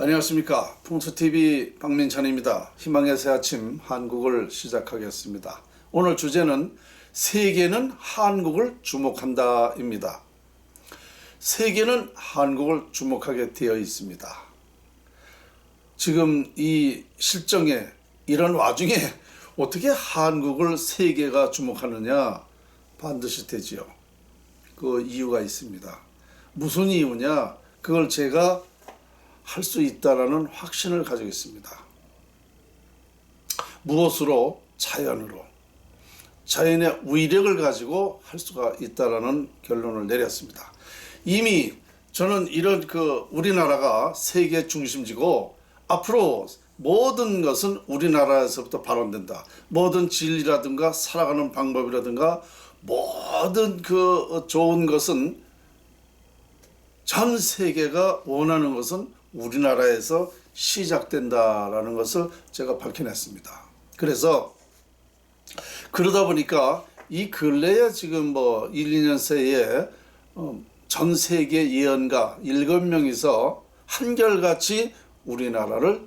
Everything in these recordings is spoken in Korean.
안녕하십니까. 풍수TV 박민찬입니다. 희망의 새 아침 한국을 시작하겠습니다. 오늘 주제는 세계는 한국을 주목한다입니다. 세계는 한국을 주목하게 되어 있습니다. 지금 이 실정에 이런 와중에 어떻게 한국을 세계가 주목하느냐 반드시 되지요. 그 이유가 있습니다. 무슨 이유냐? 그걸 제가 할 수 있다라는 확신을 가지고 있습니다. 무엇으로? 자연으로. 자연의 위력을 가지고 할 수가 있다라는 결론을 내렸습니다. 이미 저는 이런 그 우리나라가 세계 중심지고 앞으로 모든 것은 우리나라에서부터 발원된다. 모든 진리라든가 살아가는 방법이라든가 모든 그 좋은 것은 전 세계가 원하는 것은 우리나라에서 시작된다라는 것을 제가 밝혀냈습니다. 그래서 그러다 보니까 이 근래에 지금 뭐 1, 2년 새에 어, 전 세계 예언가 7명이서 한결같이 우리나라를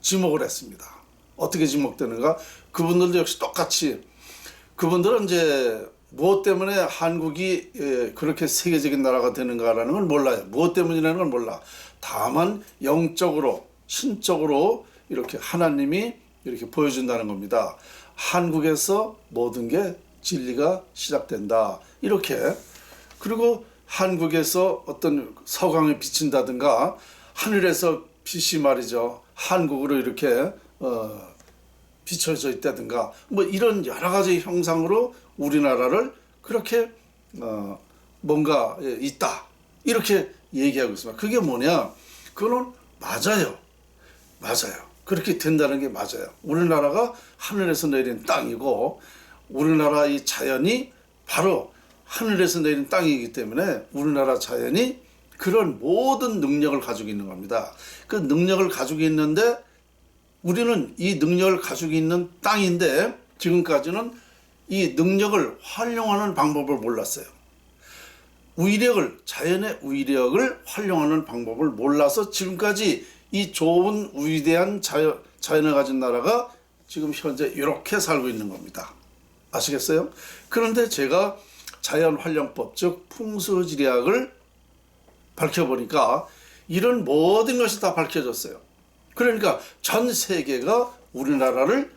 지목을 했습니다. 어떻게 지목되는가? 그분들도 역시 똑같이 그분들은 이제 무엇 때문에 한국이 예, 그렇게 세계적인 나라가 되는가라는 걸 몰라요. 무엇 때문이라는 걸 몰라. 다만 영적으로 신적으로 이렇게 하나님이 이렇게 보여준다는 겁니다. 한국에서 모든 게 진리가 시작된다. 이렇게 그리고 한국에서 어떤 서강이 비친다든가 하늘에서 빛이 말이죠. 한국으로 이렇게 어, 비춰져 있다든가 뭐 이런 여러 가지 형상으로 우리나라를 그렇게 어 뭔가 예, 있다 이렇게 얘기하고 있습니다. 그게 뭐냐? 그거는 맞아요. 맞아요. 그렇게 된다는 게 맞아요. 우리나라가 하늘에서 내린 땅이고 우리나라 이 자연이 바로 하늘에서 내린 땅이기 때문에 우리나라 자연이 그런 모든 능력을 가지고 있는 겁니다. 그 능력을 가지고 있는데 우리는 이 능력을 가지고 있는 땅인데 지금까지는 이 능력을 활용하는 방법을 몰랐어요. 위력을 자연의 위력을 활용하는 방법을 몰라서 지금까지 이 좋은 위대한 자연, 자연을 가진 나라가 지금 현재 이렇게 살고 있는 겁니다. 아시겠어요? 그런데 제가 자연 활용법 즉 풍수지리학을 밝혀보니까 이런 모든 것이 다 밝혀졌어요. 그러니까 전 세계가 우리나라를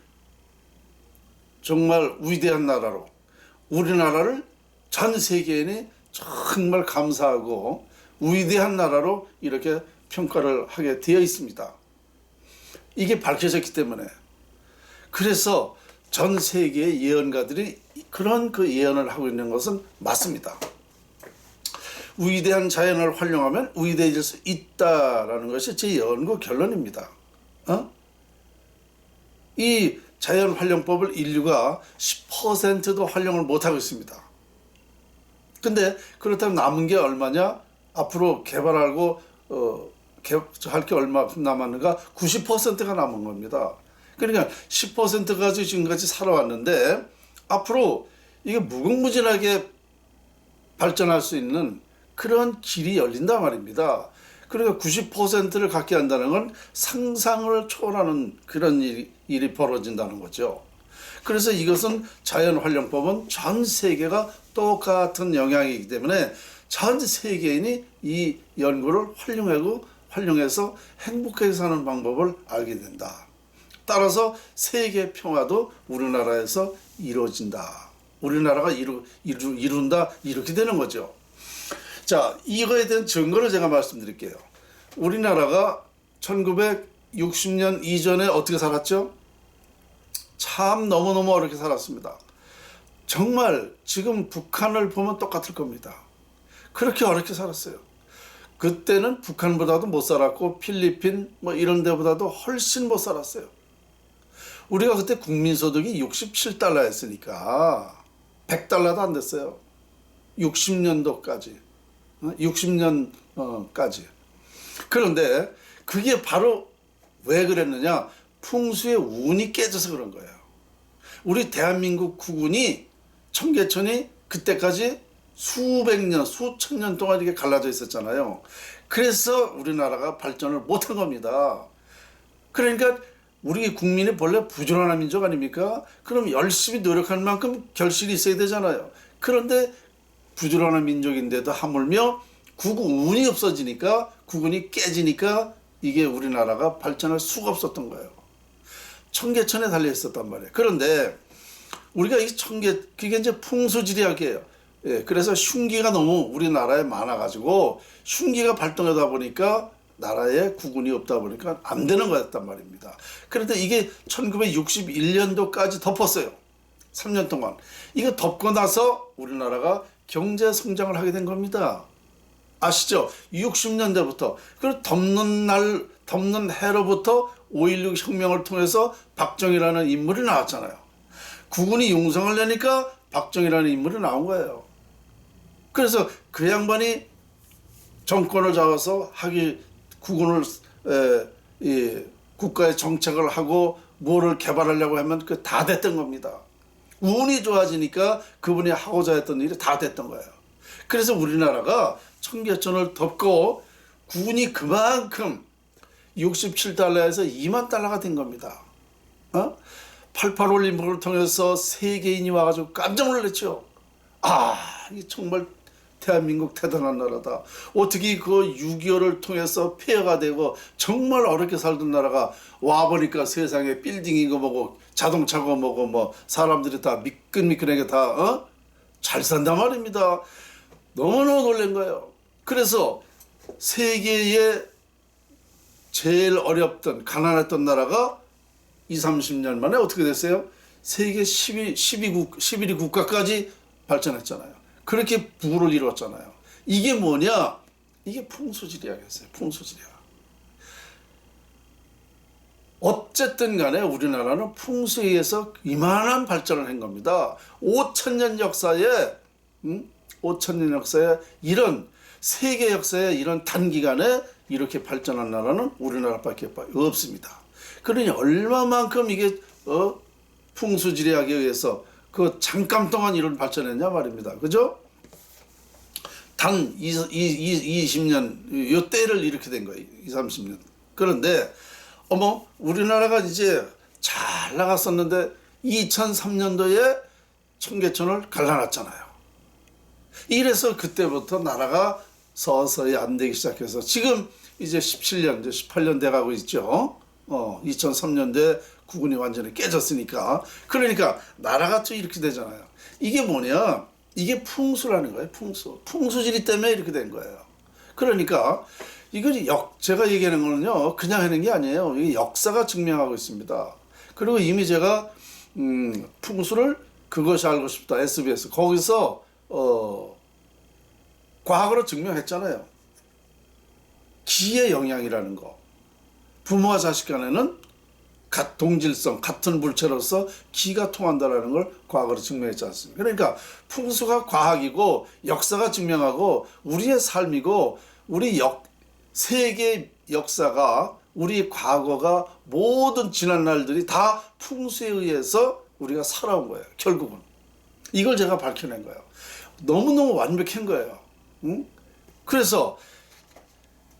정말 위대한 나라로 우리나라를 전 세계인이 정말 감사하고 위대한 나라로 이렇게 평가를 하게 되어 있습니다. 이게 밝혀졌기 때문에 그래서 전 세계의 예언가들이 그런 그 예언을 하고 있는 것은 맞습니다. 위대한 자연을 활용하면 위대해질 수 있다라는 것이 제 연구 결론입니다. 어? 이 자연 활용법을 인류가 10%도 활용을 못하고 있습니다. 근데 그렇다면 남은 게 얼마냐? 앞으로 개발하고 어, 할게 얼마 남았는가? 90%가 남은 겁니다. 그러니까 10% 가지고 지금까지 살아왔는데 앞으로 이게 무궁무진하게 발전할 수 있는 그런 길이 열린단 말입니다. 그러니까 90%를 갖게 한다는 건 상상을 초월하는 그런 일이, 일이 벌어진다는 거죠. 그래서 이것은 자연활용법은 전 세계가 똑같은 영향이기 때문에 전 세계인이 이 연구를 활용하고 활용해서 행복하게 사는 방법을 알게 된다. 따라서 세계 평화도 우리나라에서 이루어진다. 우리나라가 이루, 이루, 이룬다. 이렇게 되는 거죠. 자, 이거에 대한 증거를 제가 말씀드릴게요. 우리나라가 1960년 이전에 어떻게 살았죠? 참 너무너무 어렵게 살았습니다. 정말 지금 북한을 보면 똑같을 겁니다. 그렇게 어렵게 살았어요. 그때는 북한보다도 못 살았고 필리핀 뭐 이런 데보다도 훨씬 못 살았어요. 우리가 그때 국민소득이 67달러였으니까 100달러도 안 됐어요. 60년도까지. 60년까지. 그런데 그게 바로 왜 그랬느냐? 풍수의 운이 깨져서 그런 거예요. 우리 대한민국 국군이 청계천이 그때까지 수백 년, 수천 년 동안 이렇게 갈라져 있었잖아요. 그래서 우리나라가 발전을 못한 겁니다. 그러니까 우리 국민이 본래 부지런한 민족 아닙니까? 그럼 열심히 노력할 만큼 결실이 있어야 되잖아요. 그런데 부지런한 민족인데도 하물며 국군 운이 없어지니까 국군이 깨지니까 이게 우리나라가 발전할 수가 없었던 거예요. 청계천에 달려 있었단 말이에요. 그런데 우리가 이 청계 그게 이제 풍수지리학이에요. 예, 그래서 흉기가 너무 우리나라에 많아가지고 흉기가 발동하다 보니까 나라에 국군이 없다 보니까 안 되는 거였단 말입니다. 그런데 이게 1961년도까지 덮었어요. 3년 동안. 이거 덮고 나서 우리나라가 경제 성장을 하게 된 겁니다. 아시죠? 60년대부터 그 덮는 날 덮는 해로부터 5.16 혁명을 통해서 박정희라는 인물이 나왔잖아요. 국군이 용성을 내니까 박정희라는 인물이 나온 거예요. 그래서 그 양반이 정권을 잡아서 하기 국군을 에, 이 국가의 정책을 하고 뭐를 개발하려고 하면 그 다 됐던 겁니다. 운이 좋아지니까 그분이 하고자 했던 일이 다 됐던 거예요. 그래서 우리나라가 청계천을 덮고 군이 그만큼 67달러에서 2만 달러가 된 겁니다. 어? 88 올림픽을 통해서 세계인이 와가지고 깜짝 놀랐죠. 아, 이 정말 대한민국 대단한 나라다. 어떻게 그 6.25를 통해서 폐허가 되고 정말 어렵게 살던 나라가 와보니까 세상에 빌딩이고 뭐고 자동차고 뭐고 뭐 사람들이 다 미끈미끈하게 다, 어? 잘 산단 말입니다. 너무너무 놀란 거예요. 그래서 세계에 제일 어렵던 가난했던 나라가 2, 30년 만에 어떻게 됐어요? 세계 12, 12국, 11위 국가까지 발전했잖아요. 그렇게 부를 이뤘잖아요. 이게 뭐냐? 이게 풍수지리학이었어요. 풍수지리학. 어쨌든 간에 우리나라는 풍수에 의해서 이만한 발전을 한 겁니다. 5천년 역사에, 음? 5천년 역사에 이런 세계 역사에 이런 단기간에 이렇게 발전한 나라는 우리나라밖에 없습니다. 그러니 얼마만큼 이게 어 풍수지리학에 의해서 그 잠깐 동안 이런 발전했냐 말입니다. 그죠? 단 20, 20년 요 때를 이렇게 된 거예요. 20, 30년. 그런데 어머 우리나라가 이제 잘 나갔었는데 2003년도에 청계천을 갈라놨잖아요. 이래서 그때부터 나라가 서서히 안 되기 시작해서 지금 이제 17년, 이제 18년 돼 가고 있죠. 어, 2003년도에 국군이 완전히 깨졌으니까. 그러니까 나라가 또 이렇게 되잖아요. 이게 뭐냐? 이게 풍수라는 거예요. 풍수. 풍수지리 때문에 이렇게 된 거예요. 그러니까 이거 역 제가 얘기하는 거는요. 그냥 하는 게 아니에요. 이게 역사가 증명하고 있습니다. 그리고 이미 제가 음, 풍수를 그것이 알고 싶다 SBS 거기서 어 과학으로 증명했잖아요. 기의 영향이라는 거. 부모와 자식 간에는 같 동질성, 같은 물체로서 기가 통한다라는 걸 과학으로 증명했지 않습니까? 그러니까 풍수가 과학이고 역사가 증명하고 우리의 삶이고 우리 역 세계 역사가 우리 과거가 모든 지난 날들이 다 풍수에 의해서 우리가 살아온 거예요. 결국은 이걸 제가 밝혀낸 거예요. 너무너무 완벽한 거예요. 응? 그래서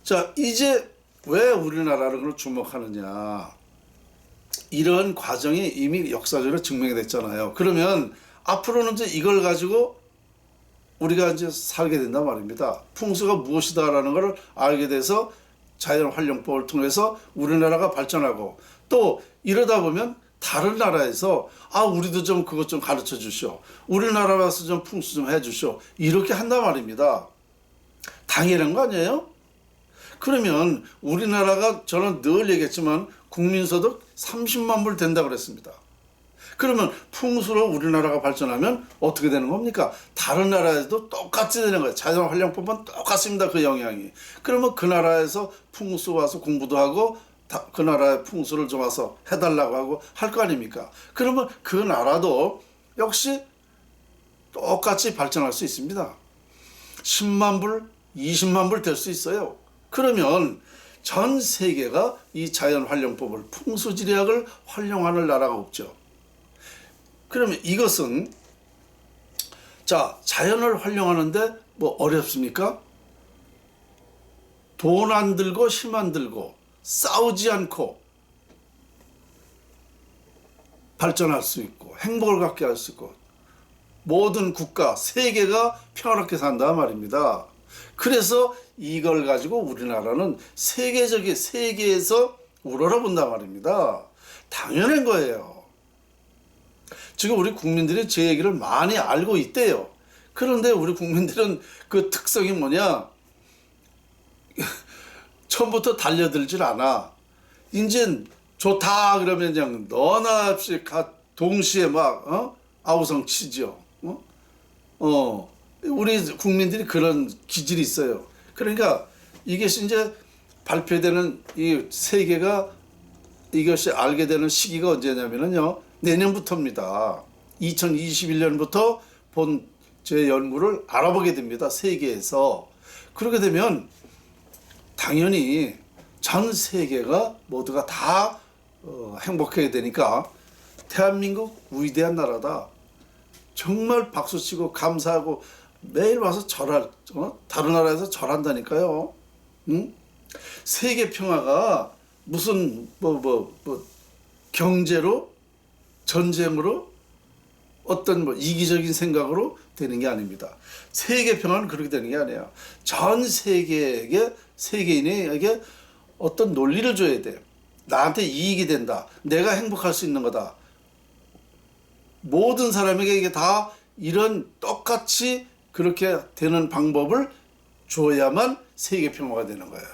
자 이제 왜 우리나라를 주목하느냐 이런 과정이 이미 역사적으로 증명이 됐잖아요. 그러면 앞으로는 이제 이걸 가지고 우리가 이제 살게 된단 말입니다. 풍수가 무엇이다라는 것을 알게 돼서 자연 활용법을 통해서 우리나라가 발전하고 또 이러다 보면 다른 나라에서 아 우리도 좀 그것 좀 가르쳐 주시오. 우리나라 와서 좀 풍수 좀 해 주시오. 이렇게 한단 말입니다. 당연한 거 아니에요? 그러면 우리나라가 저는 늘 얘기했지만 국민소득 30만 불 된다 그랬습니다. 그러면 풍수로 우리나라가 발전하면 어떻게 되는 겁니까? 다른 나라에도 똑같이 되는 거예요. 자연 활용법은 똑같습니다. 그 영향이. 그러면 그 나라에서 풍수 와서 공부도 하고 다, 그 나라의 풍수를 좀 와서 해달라고 하고 할 거 아닙니까? 그러면 그 나라도 역시 똑같이 발전할 수 있습니다. 10만 불, 20만 불 될 수 있어요. 그러면 전 세계가 이 자연 활용법을 풍수지리학을 활용하는 나라가 없죠. 그러면 이것은 자, 자연을 활용하는데 뭐 어렵습니까? 돈 안 들고 힘 안 들고 싸우지 않고 발전할 수 있고 행복을 갖게 할 수 있고 모든 국가 세계가 평화롭게 산다 말입니다. 그래서 이걸 가지고 우리나라는 세계적인 세계에서 우러러 본다 말입니다. 당연한 거예요. 지금 우리 국민들이 제 얘기를 많이 알고 있대요. 그런데 우리 국민들은 그 특성이 뭐냐? 처음부터 달려들질 않아. 이제 좋다 그러면 그냥 너나 없이 가 동시에 막 어? 아우성 치죠. 어? 어. 우리 국민들이 그런 기질이 있어요. 그러니까 이것이 이제 발표되는 이 세계가 이것이 알게 되는 시기가 언제냐면요. 내년부터입니다. 2021년부터 본 제 연구를 알아보게 됩니다. 세계에서. 그렇게 되면 당연히 전 세계가 모두가 다 어, 행복하게 되니까 대한민국 위대한 나라다. 정말 박수치고 감사하고 매일 와서 절할 어? 다른 나라에서 절한다니까요. 응? 세계 평화가 무슨 뭐뭐뭐 경제로 전쟁으로 어떤 뭐 이기적인 생각으로 되는 게 아닙니다. 세계 평화는 그렇게 되는 게 아니에요. 전 세계에게 세계인에게 어떤 논리를 줘야 돼. 나한테 이익이 된다. 내가 행복할 수 있는 거다. 모든 사람에게 이게 다 이런 똑같이 그렇게 되는 방법을 줘야만 세계 평화가 되는 거예요.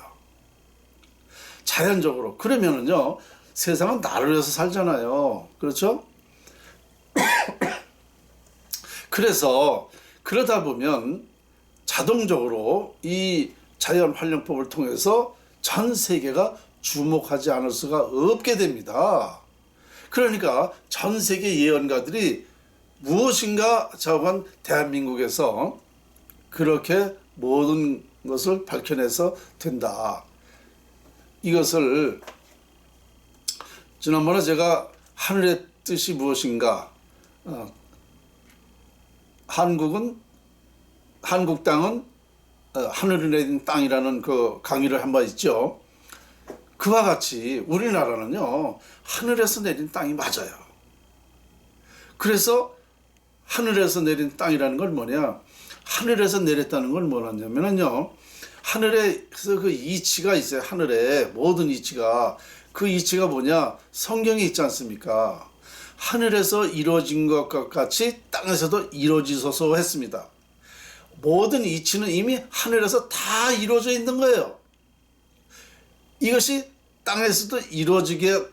자연적으로. 그러면은요, 세상은 나를 위해서 살잖아요. 그렇죠? 그래서 그러다 보면 자동적으로 이 자연 활용법을 통해서 전 세계가 주목하지 않을 수가 없게 됩니다. 그러니까 전 세계 예언가들이 무엇인가 저건 대한민국에서 그렇게 모든 것을 밝혀내서 된다. 이것을 지난번에 제가 하늘의 뜻이 무엇인가 어, 한국은 한국 땅은 어, 하늘이 내린 땅이라는 그 강의를 한 바 있죠. 그와 같이 우리나라는요 하늘에서 내린 땅이 맞아요. 그래서 하늘에서 내린 땅이라는 건 뭐냐? 하늘에서 내렸다는 건 뭐냐면요. 하늘에서 그 이치가 있어요. 하늘에 모든 이치가 그 이치가 뭐냐? 성경에 있지 않습니까? 하늘에서 이루어진 것과 같이 땅에서도 이루어지소서 했습니다. 모든 이치는 이미 하늘에서 다 이루어져 있는 거예요. 이것이 땅에서도 이루어지게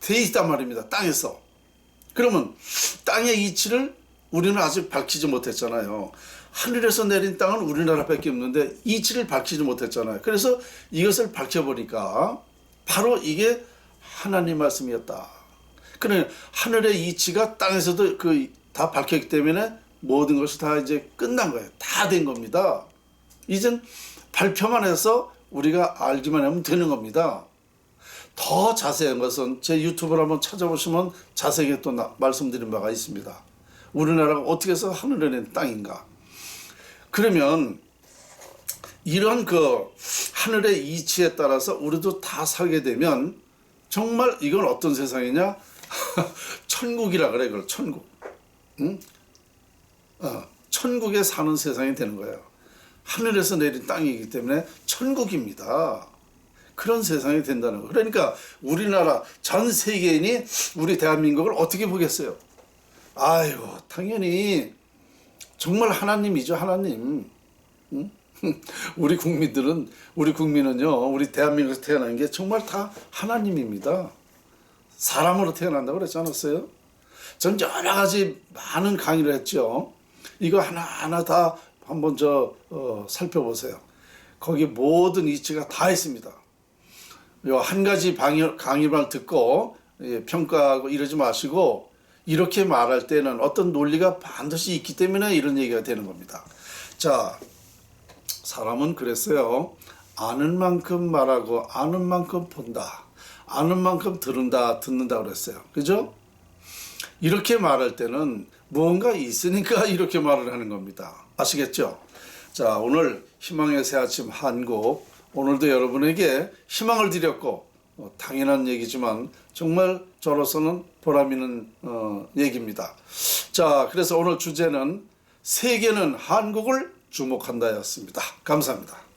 돼 있단 말입니다. 땅에서. 그러면 땅의 이치를 우리는 아직 밝히지 못했잖아요. 하늘에서 내린 땅은 우리나라밖에 없는데 이치를 밝히지 못했잖아요. 그래서 이것을 밝혀보니까 바로 이게 하나님 말씀이었다. 그래 하늘의 이치가 땅에서도 그 다 밝혔기 때문에 모든 것이 다 이제 끝난 거예요. 다 된 겁니다. 이젠 발표만 해서 우리가 알기만 하면 되는 겁니다. 더 자세한 것은 제 유튜브를 한번 찾아보시면 자세하게 또 나- 말씀드린 바가 있습니다. 우리나라가 어떻게 해서 하늘에 낸 땅인가. 그러면 이런 그 하늘의 이치에 따라서 우리도 다 살게 되면 정말 이건 어떤 세상이냐? 천국이라 그래, 그걸 천국. 응? 어, 천국에 사는 세상이 되는 거예요. 하늘에서 내린 땅이기 때문에 천국입니다. 그런 세상이 된다는 거. 그러니까 우리나라 전 세계인이 우리 대한민국을 어떻게 보겠어요? 아유, 당연히 정말 하나님이죠, 하나님. 응? 우리 국민들은 우리 국민은요, 우리 대한민국에서 태어난 게 정말 다 하나님입니다. 사람으로 태어난다고 그랬지 않았어요? 전 여러 가지 많은 강의를 했죠. 이거 하나하나 다 한번 저 어, 살펴보세요. 거기 모든 이치가 다 있습니다. 요 한 가지 방역, 강의만 듣고 예, 평가하고 이러지 마시고 이렇게 말할 때는 어떤 논리가 반드시 있기 때문에 이런 얘기가 되는 겁니다. 자, 사람은 그랬어요. 아는 만큼 말하고 아는 만큼 본다. 아는 만큼 들은다, 듣는다 그랬어요. 그죠? 이렇게 말할 때는 무언가 있으니까 이렇게 말을 하는 겁니다. 아시겠죠? 자, 오늘 희망의 새 아침 한국 오늘도 여러분에게 희망을 드렸고 어, 당연한 얘기지만 정말 저로서는 보람 있는 어, 얘기입니다. 자, 그래서 오늘 주제는 세계는 한국을 주목한다였습니다. 감사합니다.